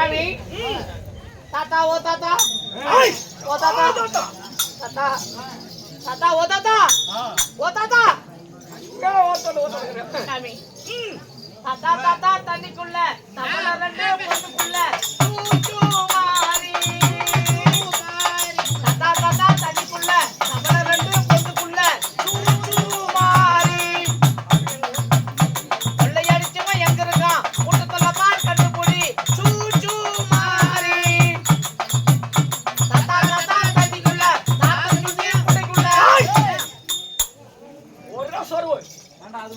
சாமி தாத்தா ஓ தாத்தா ஓ தாத்தா தாத்தா. தாத்தா ஓ தாத்தா ஓ தாத்தா. சாமி தாத்தா தாத்தா தண்ணிக்குள்ள. தவள ரெண்டு பொண்ணுக்குள்ள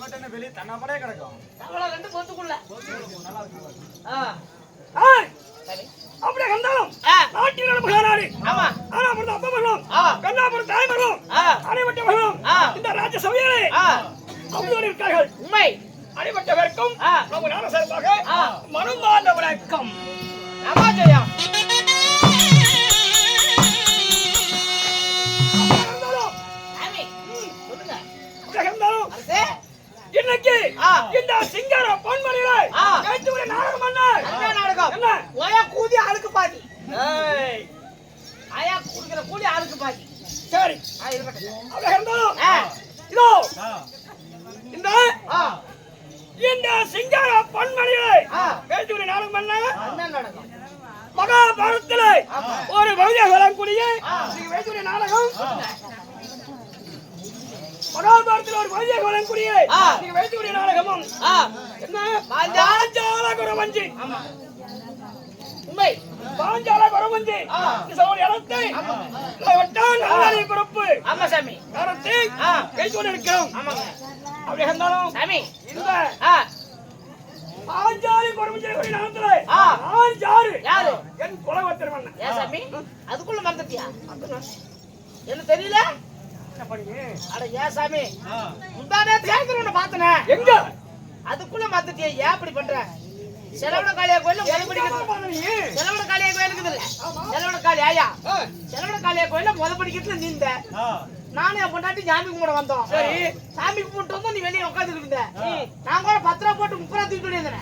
என்ன வெளிய தன்னாப்படியே கிடக்கும். தவள அப்படியே நாட்டின் ஆமா. ஆனா பிறந்த அப்பா மகளும் ஆ. கண்ணா பிறந்த தாய் மகளும் அனைவட்ட மகளும். இந்த ராஜ்ய சபையிலே இருக்கார்கள். உண்மை. அனைவட்டவர்க்கும் ஆ. நம்ம நாட சார்பாக ஆ. மனமார்ந்த வணக்கம். இன்னைக்கு ஆ. இந்த சிங்கார பொன்மணியிலே ஒரு நாடகம் என்ன நாடகம்? என்ன? ஓயா கூதி ஆளுக்கு பாதி. ஏய், ஆயா குடுக்கிற கூலி ஆளுக்கு பாதி. சரி. ஆ இருக்கட்டும் அப்படியே ஆ. இதோ. இந்த இந்த சிங்கார பொன்மணியிலே ஒரு நாடகம் பண்ண. என்ன நாடகம்? மகாபாரதத்திலே ஒரு பகுதியாக வரக்கூடிய நாடகம். ஒரு பகுதியாக வரக்கூடிய ஆ. நீங்க வைத்துடைய நாடகமும். பாஞ்சால. குரவஞ்சி உண்மை. பாஞ்சால குரவஞ்சி. சோழ இடத்தை வட்டான் குரப்பு ஆமா சாமி. ஆ. கைத்தோடு இருக்கிறோம் ஆமாங்க. அப்படி இருந்தாலும் சாமி. இந்த ஆ. பாஞ்சாலி குரவஞ்சி நடத்துல ஆ. நான் யாரு? யாரு என் குலவத்தர் மன்னன். ஏன் சாமி? அதுக்குள்ள மறந்துட்டியா? என்ன தெரியல? அட சாமி. முந்தானே தேர்தல் ஒண்ணு பார்த்தனே எங்க? அதுக்குள்ள மறந்துட்டியா ஏன் அப்படி பண்ற? செலவட காளியா கோயில முத படிக்கிறது செலவட காளியா கோயில் இருக்குது இல்ல செலவட காளி ஆயா ஆ. செலவட காளியா கோயில முத படிக்கிறதுல நீந்த. நானும் என் பொண்டாட்டி சாமி கும்பிட வந்தோம். சரி. சாமி கும்பிட்டு வந்தோம் நீ வெளியே உட்காந்துட்டு இருந்த. நான் கூட பத்து ரூபா போட்டு முப்பது ரூபா தூக்கிட்டு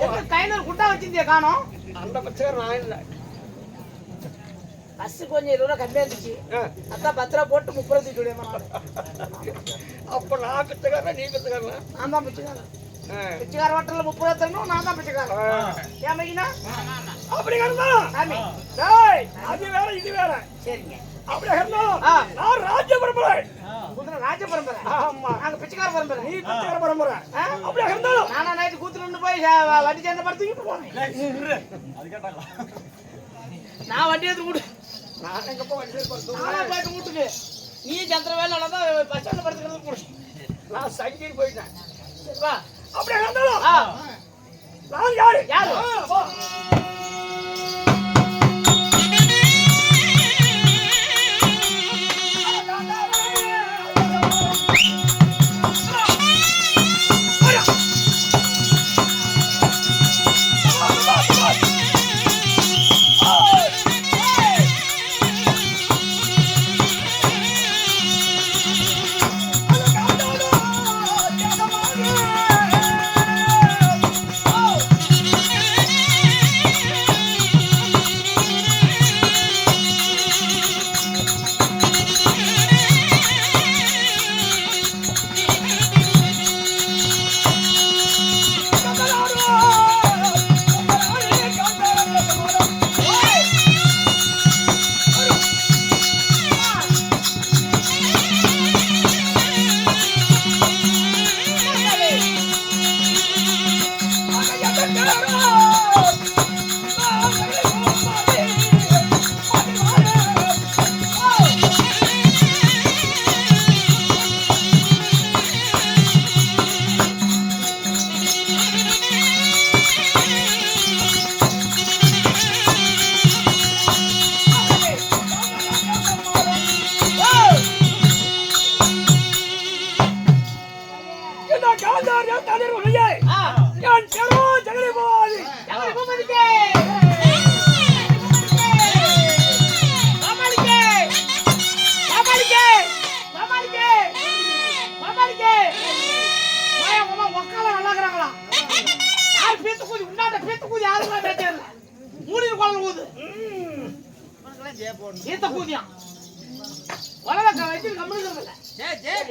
எங்க கையில குண்டா வச்சிருந்தியா காணோம். அந்த பச்சை நான் இல்ல. பஸ் கொஞ்சம் இருபது ரூபா கம்மியா இருந்துச்சு. ஆ. அதான் பத்து ரூபா போட்டு முப்பது ரூபா தூக்கிட்டு வந்தேன் அப்ப நான் பிச்சைக்காரன் நீ பிச்சைக்காரன்? நான் தான் பிச்சைக்காரன். பிச்சைக்கார ஹோட்டல்ல முப்பது ரூபா தரணும் நான் தான் பிச்சைக்காரன். ஏன் மைக்கினா அப்படி இருந்தாலும் சாமி. டேய் அது வேற இது வேற. சரிங்க. அப்படி ஆ. நான் ராஜ்ய பரம்பரை. ராஜ பரம்பரை. ஆமா. நாங்க பிச்சைக்கார பரம்பரை. நீ பிச்சைக்கார பரம்பரை. ஆ? அப்படி இருந்தாலும் நானா நைட்டு நின்று போய் வண்டி சேர்ந்த படம் தூக்கிட்டு போனேன். அது கேட்டாங்களா? நான் வண்டி எடுத்து கூட்டு நான் எங்க போய் வண்டி எடுத்து நானா போயிட்டு வீட்டுக்கு நீ சந்திர வேலை தான் பஸ் ஸ்டாண்ட்ல படுத்துக்கிறது கூட நான் சங்கின்னு போயிட்டேன். வா. அப்படி இருந்தாலும் ஆ. நான் யாரு? யாரு?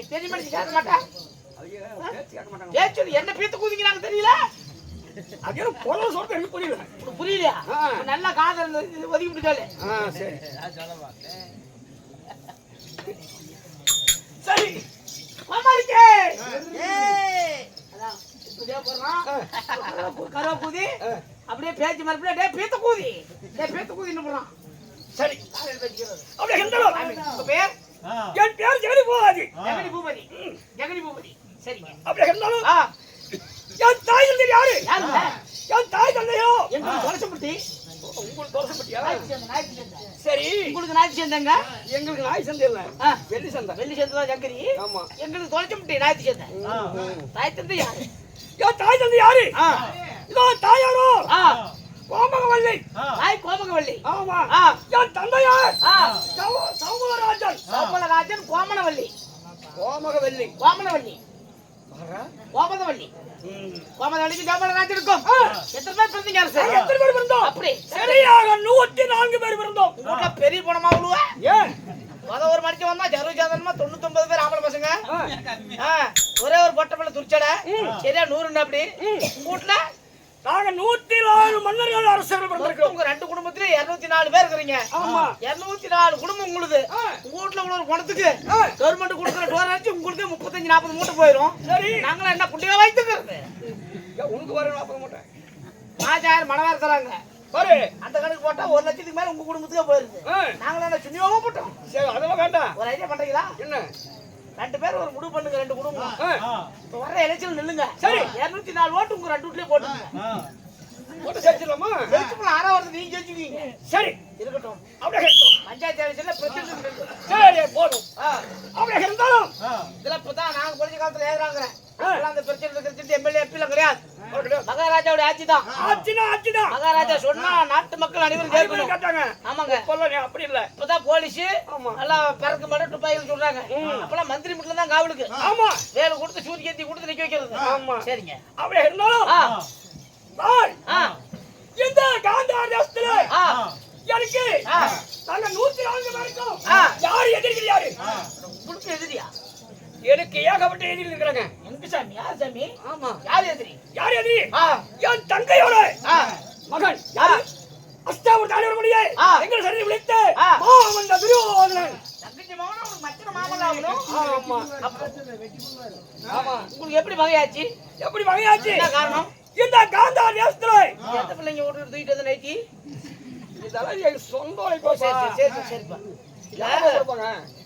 பெரிய மனுஷன் கேட்க மாட்டேன் ஏச்சு என்ன பீத்த கூதிங்கிறாங்க தெரியல? அது என்ன பொருள் சொல்றது எனக்கு புரியல. புரியலையா. நல்லா காதல் ஒதுக்கி விட்டுக்காரு ஆ சரி. போடுறான். கருவா கூதி அப்படியே பேச்சு மறுபடியும் டேய் பீத்த கூதி. டேய் பீத்த கூதின்னு போடுறான் சரி. அப்படியே பேர்? என் பேர் ஜெகனி பூபதி. ஜெகனி பூபதி. சரிங்க இருந்தாலும் என் தாய் தந்தை யாரு? என் தாய் தந்தையோ? எங்களுக்கு தொலைச்சப்பட்டி உங்களுக்கு சேர்ந்த சரி. உங்களுக்கு சேர்ந்தங்க? எங்களுக்கு நாய் சந்தை இல்ல. வெள்ளி சந்தை வெள்ளி சேர்ந்ததா ஜங்கரி? ஆமா. எங்களுக்கு தொலைச்சப்பட்டி நாய்க்கு சேர்ந்த தாய் தந்தை யாரு? என் தாய் தந்தை யாரு? ஆ. இதோ தாயாரோ? கோமகவல்லி. நாய் கோமகவள்ளி ஆமா. என் தந்தையார் சௌமராஜன் சோப்பலராஜன் கோமனவள்ளி கோமகவல்லி. கோமனவள்ளி கோமதவள்ளி கோமதவள்ளிக்கு கோமலராஜனுக்கும் எத்தனை பேர் பிறந்தீங்க அரசு? எத்தனை பேர் பிறந்தோம்? அப்படி. சரியாக நூத்தி நான்கு பேர் பிறந்தோம். உங்க பெரிய பணமா விழுவ ஏன்? முத ஒரு மணிக்கு வந்தா ஜரு ஜாதனமா தொண்ணூத்தொன்பது பேர் ஆம்பளை பசங்க. ஒரே ஒரு பொட்டை பிள்ளை துரிச்சடை சரியா நூறுன்னு அப்படி. உங்க வீட்டுல நாங்க நூத்தி நாலு மன்னர்கள் அரசர்கள் பிறந்திருக்கிறோம் உங்க ரெண்டு குடும்பத்துல இருநூத்தி நாலு பேர் இருக்கிறீங்க. ஆமா. இருநூத்தி நாலு குடும்பம் உங்களுக்கு உங்க வீட்டுல உள்ள ஒரு குணத்துக்கு கவர்மெண்ட் கொடுக்குற டோர் அடிச்சு உங்களுக்கு முப்பத்தஞ்சு நாற்பது மூட்டை போயிரும். சரி. நாங்களும் என்ன புண்ணிய வைத்துக்கிறது? உனக்கு வர நாற்பது மூட்டை. பாஞ்சாயிரம் மனவார தராங்க. பாரு. அந்த கணக்கு போட்டா ஒரு லட்சத்துக்கு மேல உங்க குடும்பத்துக்கே போயிருது. ஆ, நாங்களும் என்ன சுண்ணியாவும் போட்டோம்? சரி அதெல்லாம் வேண்டாம். ஒரு ஐடியா பண்றீங்களா? என்ன? ரெண்டு பேர் ஒரு முடிவு பண்ணுங்க ரெண்டு குடும்பம் இப்ப வர எலெக்ஷன் நில்லுங்க. சரி. இருநூத்தி நாலு ஓட்டு உங்க ரெண்டு வீட்லயே போட்டுங்க. போட்டு சேர்த்துலாமா ஜெயிச்சுக்கலாம். ஆறா வருது நீங்க சரி. இருக்கட்டும். அப்படியே. பஞ்சாயத்து எலெக்ஷன்ல சரி போதும். அப்படியே இருந்தாலும் இதெல்லாம் இப்பதான் நாங்க படிச்ச காலத்துல ஏதுறாங்க ஆ. அந்த பிரச்சனை இருக்கிறது எம்எல்ஏ எம்பிலாம் கிடையாது. அவர்களே, மகாராஜாவுடைய ஆட்சி தான். ஆச்சுனா ஆச்சுனா மகாராஜா சொன்னா நாட்டு மக்கள் அனைவரும் கேட்கணும். கேட்டாங்க. ஆமாங்க. நீ அப்படி இல்ல. இப்பதான் போலீஸ். எல்லாம் பறக்க மாட்டேன் துப்பாக்கிகள் சொல்றாங்க. அப்பெல்லாம் மந்திரி மட்டும் தான் காவலுக்கு ஆமா. வேலை கொடுத்து சூரிய ஏத்தி கொடுத்து நிக்க வைக்கிறது. ஆமா. சரிங்க. அப்படியே இருந்தாலும் இந்த காந்தார் தேசத்துல எனக்கு. நாங்க நூத்தி நான்கு பேருக்கும் ஆ. யாரு எதிரிகள் யாரு? உங்களுக்கு எதிரியா? எனக்கு ஏகப்பட்ட எதிரிகள் இருக்கிறாங்க எங்க சாமி யார் சாமி ஆமா யார் எதிரி யார் எதிரி என் தங்கையோட மகன் யாரு அஸ்தாபுர தலைவர் முடியே. எங்கள் சரி விழித்து. மாமன் துரியோதனன் எப்படி வகையாச்சு எப்படி வகையாச்சு என்ன காரணம் இந்த காந்தார் தேசத்துல எந்த பிள்ளைங்க விட்டு தூக்கிட்டு வந்து நைட்டி இதெல்லாம் சொந்த சரி சரிப்பா யாரும்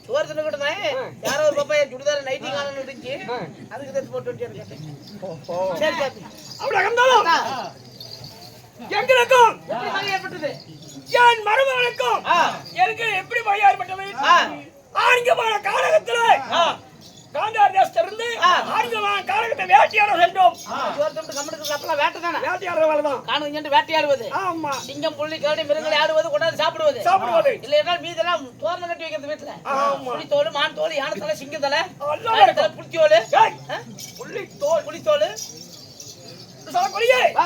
சோறு தின்னுக்கிட்டு யாரோ ஒரு பாப்பா என் சுடிதார நைட்டி காலம் இருந்துச்சு. ஆ. அதுக்கு தட்டு போட்டு அப்படி இருந்தாலும் அக்கா, எங்களுக்கும் ஏற்பட்டது? என் மருமகனுக்கும் ஆ. எனக்கு எப்படி வகை ஏற்பட்டது? ஆ. ஆண்கமான காலகத்துல. காந்தார் தேசத்திலிருந்து ஆ. ஆண்கமான காலகத்தை வேட்டையாட சென்றோம் அப்பெல்லாம் வேட்டை தானே வேட்டையாடுற வேலை தான். காணுங்க வேட்டையாடுவது. ஆமா. சிங்கம் புள்ளி கரடி மிருகங்களை ஆடுவது கொண்டாந்து சாப்பிடுவது. சாப்பிடுவது. இல்ல என்றால் மீதெல்லாம் தோரணம் கட்டி வைக்கிறது வீட்டுல. ஆமா. புலித்தோல் மான் தோல் யானை தலை சிங்க தலை எல்லாம் யானை தலை புளித்தோல் ஏய், புள்ளி தோல் புளித்தோல்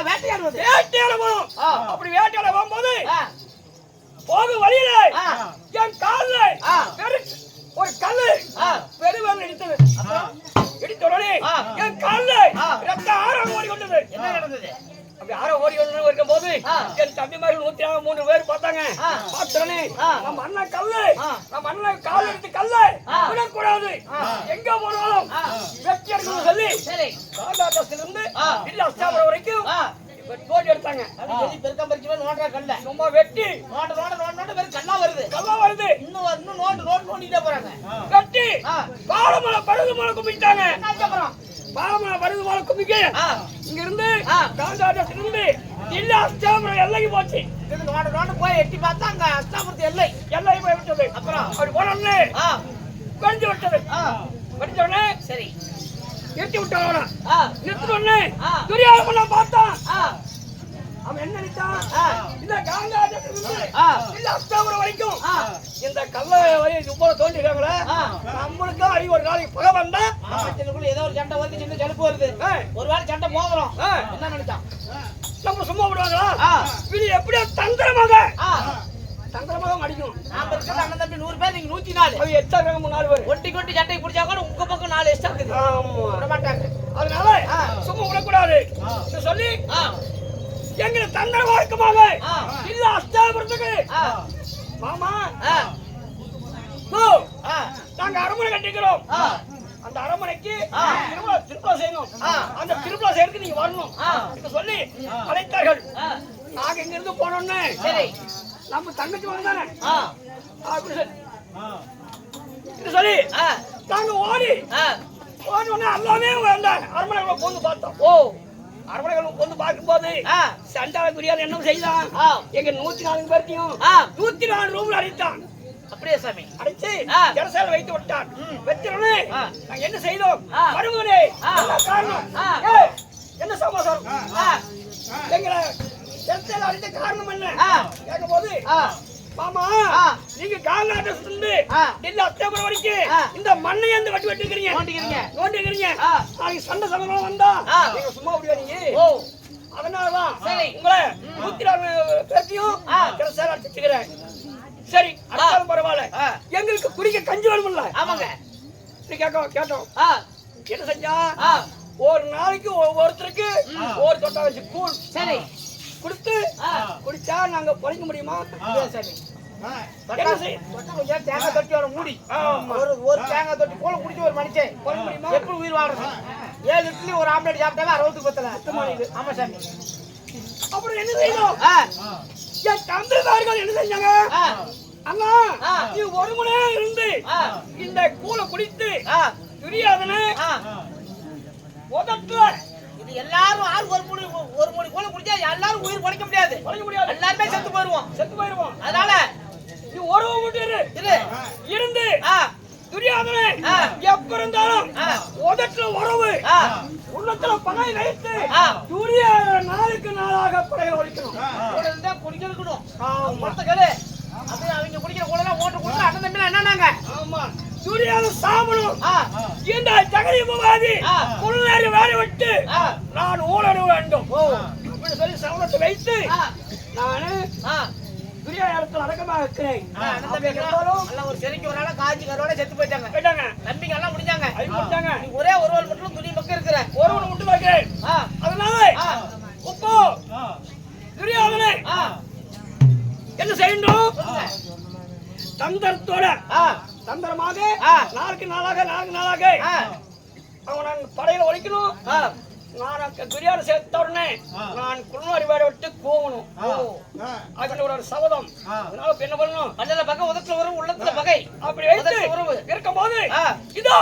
வேட்டையாடுவது. வேட்டையாடுவோம். ஆ. அப்படி வேட்டையாட போகும்போது போகும் வழியில ஆ, என் கல்லு நம்ம அண்ணன் கல்லு. நம்ம அண்ணன் கால் எடுத்து கல்லு. விடக்கூடாது. எங்க போனாலும். வெற்றி எடுக்கணும்னு சொல்லி சரி. காண்டாட்டத்திலிருந்து ஆ. இல்ல அஸ்தாபுரம் வரைக்கும் தோண்டி எடுத்தாங்க. பெருக்கம் பறிச்சு நோண்டா கல்ல. சும்மா வெட்டி. நோண்ட நோண்ட நோண்ட வெறும் கல்லா வருது. கல்லா வருது. இன்னும் இன்னும் நோண்டு நோண்டு நோண்டிட்டே போறாங்க. வெட்டி. பாலமலை பருது மலை கும்பிட்டாங்க. அப்புறம்? பாலமலை பருது மலை கும்பிக்க இங்க இருந்து ஆ. காண்டாட்டத்திலிருந்து இல்ல அஸ்தாபுரம் எல்லைக்கு போச்சு. நோண்ட நோண்ட போய் எட்டி பார்த்தா அங்க அஸ்தாபுரத்து எல்லை எல்லை போய் விட்டது ஆ, கடிஞ்சு விட்டது. உடனே சரி. நிறுத்தி உடனே ஆ. துரியாதமன் பார்த்தான். அவன் என்ன நினைச்சான்? இந்த ஆ. இல்ல அஸ்தாபுரம் வரைக்கும் இந்த கல்லை வரையும் இவ்வளவு தோண்டிருக்காங்களே. நம்மளுக்கும் அடி ஒரு நாளைக்கு பகை வந்தா ஆமாச்சனுக்குள்ள ஏதோ ஒரு சண்டை வருது சின்ன செலுப்பு வருது. ஒரு வேளை சண்டை போகிறோம். என்ன நினைச்சான்? நம்ம சும்மா விடுவாங்களா. இது எப்படியோ தந்திரமாக தந்திரமாக அடிக்கும் பக்கத்துல அண்ணன் தம்பி நூறு பேர் நீங்க நூத்தி நாலு. அது எச்சா இருக்காங்க நாலு பேர். ஒட்டி கொட்டி சட்டை பிடிச்சா கூட உங்க பக்கம் நாலு எக்ஸ்ட்ரா இருக்குது. விட மாட்டாங்க. அதனால. சும்மா விடக்கூடாது. சொல்லி எங்களை தந்திர வழக்கமாக. இல்ல அஸ்தாபுரத்துக்கு மாமா. நாங்க அரண்மனை கட்டிக்கிறோம். அந்த. திருவிழா திருவிழா செய்யணும். அந்த திருவிழா செய்யறதுக்கு நீங்க வரணும். சொல்லி அழைத்தார்கள். நாங்க இங்க இருந்து போனோம்னு. சரி. நம்ம தங்கச்சி வந்தானே. ஆ, நாங்க ஓடி. ஓடி உடனே எல்லாமே வந்தாங்க அரண்மனைக்குள்ள போந்து பார்த்தோம். ஓ. அரண்மனைக்குள்ள போந்து பார்க்கும்போது சண்டால குரியால் என்ன செய்தான். எங்க நூத்தி நாலு பேர்த்தையும். நூத்தி நாலு ரூம்ல அடித்தான். அப்படியே சாமி? அடிச்சு ஆ. ஜெரசால வைத்து விட்டான். வெத்திரனே. நாங்க என்ன செய்தோம். மருமகனே காரணம்? என்ன சமாசாரம் எங்களை ஜெரசால அடித்த காரணம் என்ன? ஆ. கேட்கும்போது ஆ, மாமா. நீங்க கால்நாட்டை ஆ. டெல்லி அக்டோபர் வரைக்கும். இந்த மண்ணை வந்து வெட்டி வெட்டிக்கிறீங்க நோண்டிக்கிறீங்க. நாளைக்கு சண்டை சமரம் வந்தா. நீங்க சும்மா ஓ. அதனாலதான் சரி. உங்களை நூத்தி நாலு பேர்த்தையும். ஜெரசால அடிச்சுக்கிறேன் சரி அடிச்சாலும் பரவாயில்ல. எங்களுக்கு குடிக்க கஞ்சி வேணும்ல ஆமாங்க. கேட்டோம் ஆ, என்ன செஞ்சா ஒரு நாளைக்கு ஒவ்வொருத்தருக்கு ஒரு தொட்டா வச்சு கூழ். சரி. கொடுத்து ஆ. குடிச்சா நாங்க பொழைக்க முடியுமா? சாமி? தொட்டா தேங்காய் தொட்டியோட மூடி. ஒரு ஒரு தேங்காய் தொட்டி போல குடிச்சு ஒரு மனுஷன். எப்படி உயிர் வாழ்றது? ஏழு இட்லி ஒரு ஆம்லெட் சாப்பிட்டாவே அறுபத்துக்கு பத்தல. ஆமா சாமி. அப்புறம் என்ன செய்யணும்? ஆ, என் தம்பிதார்கள் என்ன செஞ்சாங்க? அண்ணா ஆ. நீ ஒரு மணி நேரம் இருந்து ஆ. இந்த கூலை குடித்து ஆ, துரியாதன. உதட்டுல எல்லாரும் ஆள் ஒரு முடி ஒரு முடி போல குடிச்சா எல்லாரும் உயிர் பொழைக்க முடியாது. பொழைக்க முடியாது. எல்லாருமே செத்து போயிருவோம். செத்து போயிடுவோம் அதனால நீ ஒரு இரு. இரு. இருந்து ஆ, துரியாதன ஆ. எப்ப இருந்தாலும். உதட்டுல உறவு. உள்ளத்துல பகை வைத்து. துரியாதன நாளுக்கு நாளாக படைய ஒழிக்கணும். கூட இருந்தா குடிக்க இருக்கணும். ஆமா. மொத்த கேளு அப்படியே அவங்க குடிக்கிற கூட ஓட்டு கொடுத்து அண்ணன் தம்பி என்னன்னாங்க? ஆமா. துரியாத சாமணும் ஆ, இந்த ஜெகதி முகாதி ஆ. முன்னேறி வேலை விட்டு. நான் ஊழல் வேண்டும். ஓ. அப்படி சொல்லி சவனத்தை வைத்து நானு ஆ. துரியா இடத்துல அடக்கமாக இருக்கிறேன். ஒரு சிறைக்கு ஒரு காய்ச்சி கரோட செத்து போயிட்டாங்க. போயிட்டாங்க. தம்பிங்க எல்லாம் முடிஞ்சாங்க. நீ ஒரே ஒரு ஆள் மட்டும் துணி பக்கம் இருக்கிற. ஒருவன் விட்டு வைக்கிறேன். அதனால. இப்போ துரியாதனை என்ன செய்யணும். தந்திரத்தோட தந்திரமாக. நாளுக்கு நாளாக நாளுக்கு நாளாக அவன் நான் படையில ஒழிக்கணும். நான் துரியாத சேர்த்த உடனே நான் குள்ளாரி வேலை விட்டு போகணும். அது ஒரு சபதம் அதனால என்ன பண்ணணும் பல்லல பக்கம் உதட்டுல வரும் உள்ளத்துல பகை அப்படி உறவு. இருக்கும்போது ஆ. இதோ.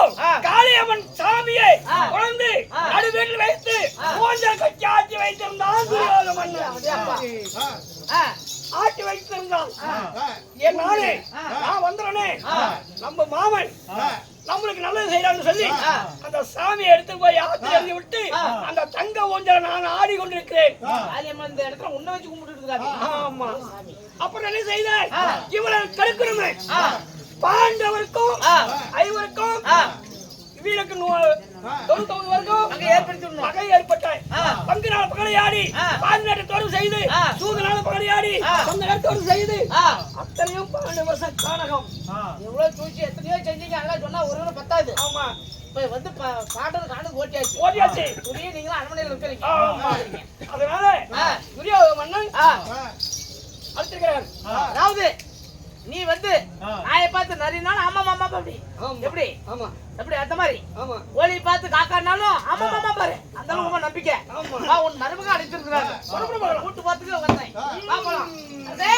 காளியம்மன் சாமியை. குழந்து ஆ. நடுவீட்டில் வைத்து ஆ. ஊஞ்சல் கட்டி ஆட்டி வைத்திருந்தான் துரியோத மன்னன் அப்படியாப்பா. ஆ, ஆட்டி வைத்திருந்தான் என் நானே. நான் வந்துடுறேனே ஆ. நம்ம மாமன் நம்மளுக்கு நல்லது செய்யறான்னு சொல்லி. அந்த சாமியை எடுத்து போய் ஆத்தி எழுதி விட்டு. அந்த தங்க ஊஞ்சலை நான் ஆடி கொண்டிருக்கிறேன் இந்த இடத்துல உன்னை வச்சு கும்பிட்டு ஆமா. அப்புறம் என்ன செய்த கடுக்கணுமே ஆ. பாண்டவருக்கும். ஐவருக்கும் ஆ. வீரக்கு தொண்ணூத்தொன்பது வரைக்கும் அங்க ஏற்படுத்தி விடணும். பகை ஏற்பட்டாய். ஆ. பங்கு நாள் பகலையாடி. பாண்டிநாட்டு தோறு செய்து. சூது நாள் பகலையாடி. சொந்த செய்து. ஆ, அத்தனையும் பன்னெண்டு வருஷம் எவ்வளவு சூழ்ச்சி எத்தனையோ செஞ்சீங்க. அதெல்லாம் சொன்னா ஒரு பத்தாது. ஆமா. இப்ப வந்து ப- காட்டுறது காட்டுறது ஓட்டியாச்சு. ஓடியாச்சு துணியை நீங்களும் அரண்மனையில் இருக்கிறீங்க. அதனால? மன்னன். அதாவது நீ வந்து பார்த்து நரினாலும் ஆமா மாமா அப்படி. எப்படி? ஆமா. எப்படி? அந்த மாதிரி. ஆமா. கோழி பார்த்து காக்கானாலும் ஆமா மாமா பாரு. அந்த அளவுக்கு நம்பிக்கை. ஆமா. உன் மருமக அழைத்திருக்கிறாங்க கூட்டு பார்த்துக்க வந்தேன். பாப்பலாம் அதே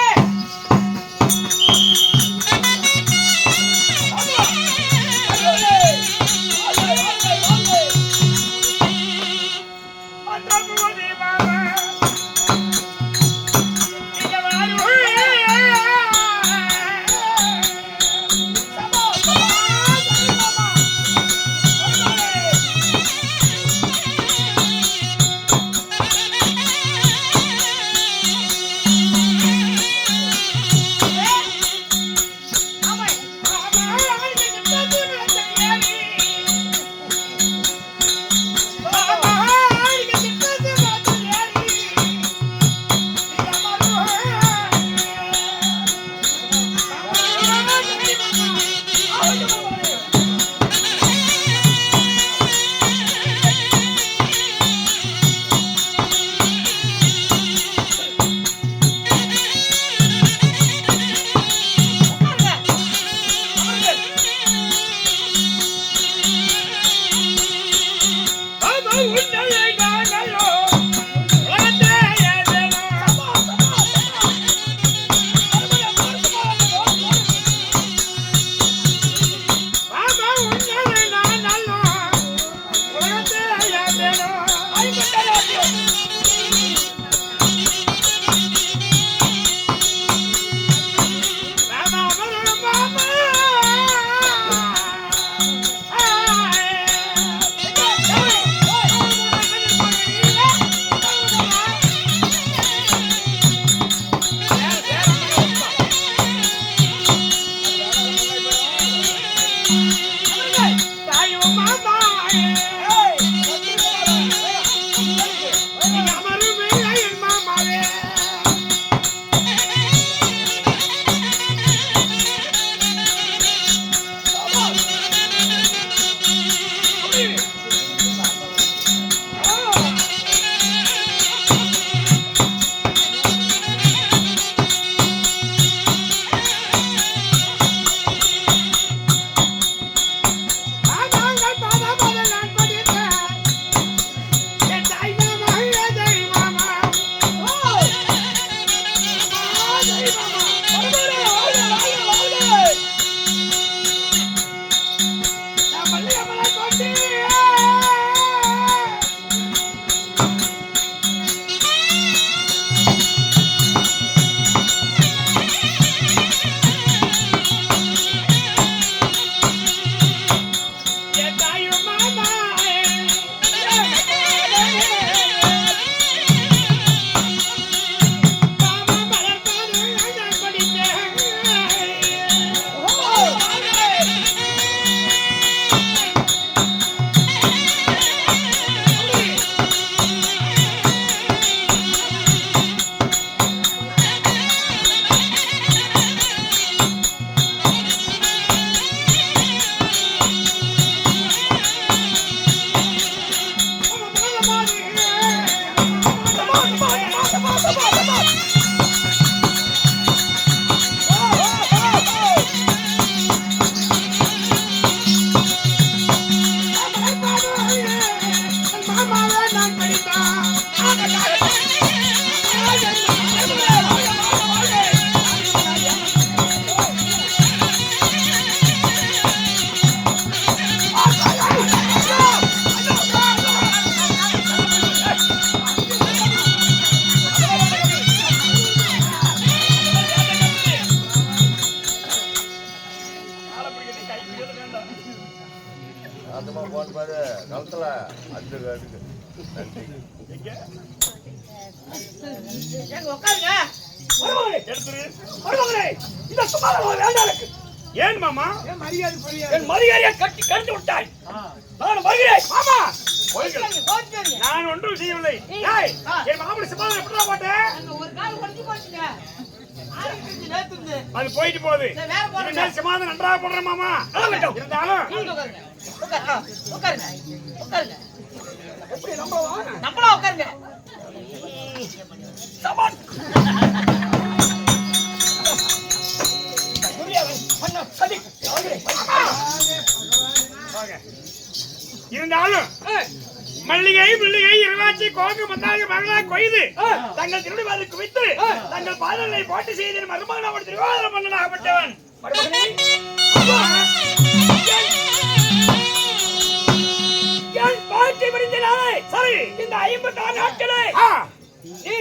இந்த சுமாரம் வேண்டாம் எனக்கு. ஏன் மாமா? மரியாதை என் மரியாதையை கட்டி கண்டு விட்டாய். நான் வருகிறேன் மாமா. நான் ஒன்றும் செய்யவில்லை. ஏய், என் மாமனி சிம்மாதம் எப்படிடா போட்டேன் அங்க ஒரு கால் உடைஞ்சு போச்சுங்க. அது போயிட்டு போகுது. சிம்மாதம் நன்றாக போடுறேன் மாமா. இருந்தாலும் நீங்க உட்காருங்க. இருந்தாலும் மல்லிகை முள்ளிகை இருவாச்சி கோங்கு மந்தாங்க மகளா கொய்து தங்கள் திருவிழாவில் குவித்து தங்கள் பாதங்களை போட்டு செய்த மருமகன் அவன் மருமகனே, என் பாட்டி விருந்தினாலே சரி இந்த ஐம்பத்தாறு நாட்களே. நீ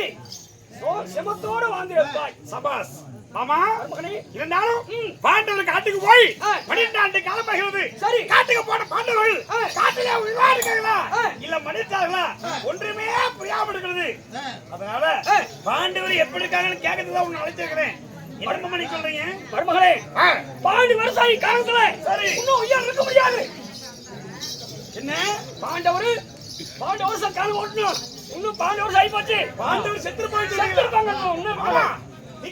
செமத்தோடு வாழ்ந்திருப்பாய் சபாஸ். மாமா மருமகனே, இருந்தாலும் பாண்டவர் காட்டுக்கு போய் ஆ. பன்னிரெண்டாண்டு காலம் ஆகிறது சரி. காட்டுக்கு போன பாண்டவர்கள். காட்டிலே உயிர்வாடுகிறார்களா ஆ. இல்ல மன்னித்தார்களா ஒன்றுமே புரியாம இருக்கிறது. அதனால. பாண்டவர் எப்படி இருக்காங்கன்னு கேட்கறதுக்கு தான் உன்னை அழைச்சிருக்கிறேன். பண்ணி சொல்றீங்க? மருமகளே. பாண்டி விவசாயி காலத்துல சரி. இன்னும் உயிர் இருக்க முடியாது. என்ன? பாண்டவர் பாண்டவர் காலம் ஓட்டணும் இன்னும் பாண்டவர் ஆகி போச்சு. பாண்டவர் செத்து போயிட்டு செத்துருப்பாங்க இன்னும்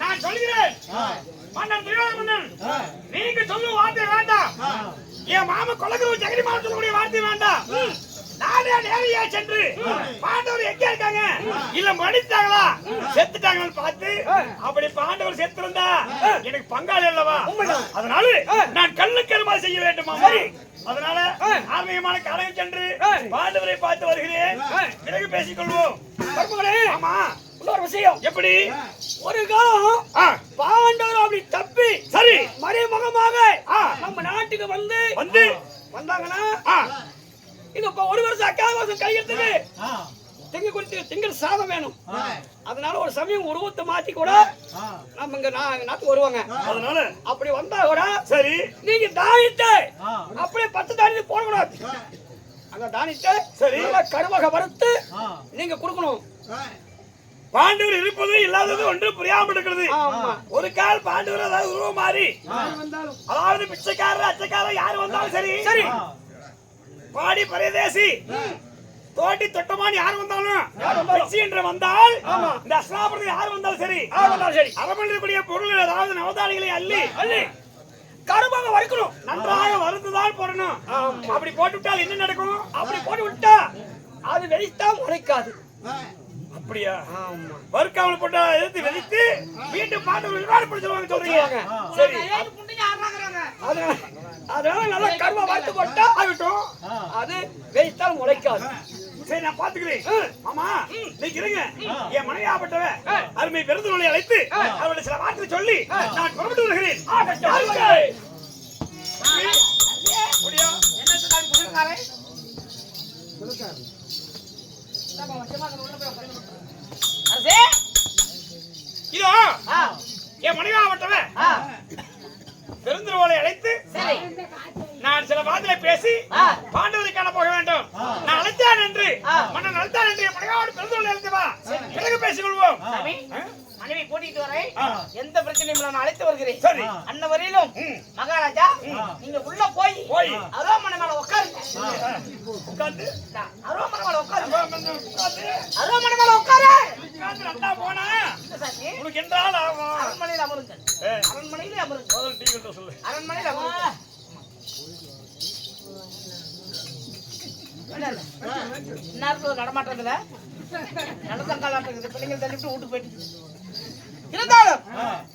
நான் சொல்கிறேன் மன்னன் துரியோதன மன்னன் நீங்க சொல்லும் வார்த்தை வேண்டாம். என் மாமன் கொலகுரு ஜெகதி மாமன் சொல்லக்கூடிய வார்த்தை வேண்டாம். நானே நேரையா சென்று பாண்டவர் எங்க இருக்காங்க? இல்ல மடித்தாங்களா? செத்துட்டாங்கன்னு பார்த்து அப்படி பாண்டவர் செத்திருந்தா எனக்கு பங்காளி அல்லவா? அதனால நான் கண்ணுக்கு அருமாறு செய்ய வேண்டுமா? அதனால ஆன்மீகமான கடகம் சென்று பாண்டவரை பார்த்து வருகிறேன். பிறகு பேசிக்கொள்வோம். ஆமா. இன்னொரு விஷயம். எப்படி? ஒரு காலம் பாண்டவர் அப்படி தப்பி சரி. மறைமுகமாக. நம்ம நாட்டுக்கு வந்து வந்து வந்தாங்கன்னா இது இப்ப ஒரு வருஷம் அக்காத வருஷம் கையெழுத்துக்கு திங்க குறித்து திங்கள் சாதம் வேணும். அதனால ஒரு சமயம் உருவத்தை மாத்தி கூட நம்ம இங்க நா- நாட்டுக்கு வருவாங்க. அதனால? அப்படி வந்தா கூட சரி. நீங்க தானியத்தை அப்படியே பத்து தானியத்தை போடக்கூடாது அந்த தானியத்தை சரி. கருவாக வறுத்து நீங்க கொடுக்கணும். பாண்டவர் இருப்பது இல்லாதது ஒன்று புரியாமல் இருக்கிறது. ஒரு கால் பாண்டவர் அதாவது உருவம் மாறி. வந்தாலும் அதாவது பிச்சைக்காரர் அச்சக்காரர் யாரு வந்தாலும் சரி. சரி. பாடி பரதேசி. தோட்டி தொட்டமான் யார் வந்தாலும்? பிச்சை என்று வந்தால் இந்த அஸ்லாபுரத்தில் யார் வந்தாலும் சரி. யார் வந்தாலும் சரி. அரமணிக்கூடிய பொருள் அதாவது நவதானிகளை அள்ளி அள்ளி. கருவாக வறுக்கணும். நன்றாக வறுத்துதான் போடணும். அப்படி போட்டு விட்டால் என்ன நடக்கும்? அப்படி போட்டு விட்டா அது வெடித்தா முளைக்காது அப்படியா? ஆமா. வறுக்காமல் போட்டா எடுத்து வெடித்து வீட்டு பாட்டு விவாதப்படுத்துவாங்க சொல்றீங்க. சரி. அதனால நல்லா கருவா வறுத்து போட்டா ஆகட்டும். அது வெடித்தால் முளைக்காது. சரி நான் பாத்துக்கிறேன். ஆமா நீங்க இருங்க. என் மனைவியாப்பட்டவ அருமை பெருந்தொழிலை அழைத்து அவருடைய சில வார்த்தை சொல்லி நான் புறப்பட்டு வருகிறேன். இதோ என் மனைவியாப்பட்டவ ஆ பெருந்தொழிலை அழைத்து சரி. நான் சில வார்த்தைகளை பேசி. பாண்டவரை காண போக வேண்டும். நான் அழைத்தான் என்று. மன்னன் அழைத்தான் என்று என் மனைவியோடு பெருந்தொழிலை அழைத்து வா. பிறகு பேசிக்கொள்வோம். சாமி மனைவி கூட்டிட்டு வரேன். எந்த பிரச்சனையும் நான் அழைத்து வருகிறேன். சரி. அன்ன வரையிலும் மகாராஜா நீங்க உள்ள போய் போய். அரோமனை மேல உட்காருங்க உட்கார்ந்து. இந்தா, அரோமனை மேல உட்கார்ந்து. அரோமனை மேல உட்காரு. உட்கார்ந்து போனா. இல்ல சாமி. உனக்கு என்றால் ஆகும்? அரண்மனையில் அமருங்கள். அரண்மனையில் அமருங்கள். முதல்ல டீ கிட்ட சொல்லு. அரண்மனையில் அமருங்கள். இந்நேரத்துல நடமாட்டதுல நடத்தங்கால் ஆட்டது பிள்ளைங்க தள்ளிவிட்டு வீட்டுக்கு போயிட்டு. இருந்தாலும்.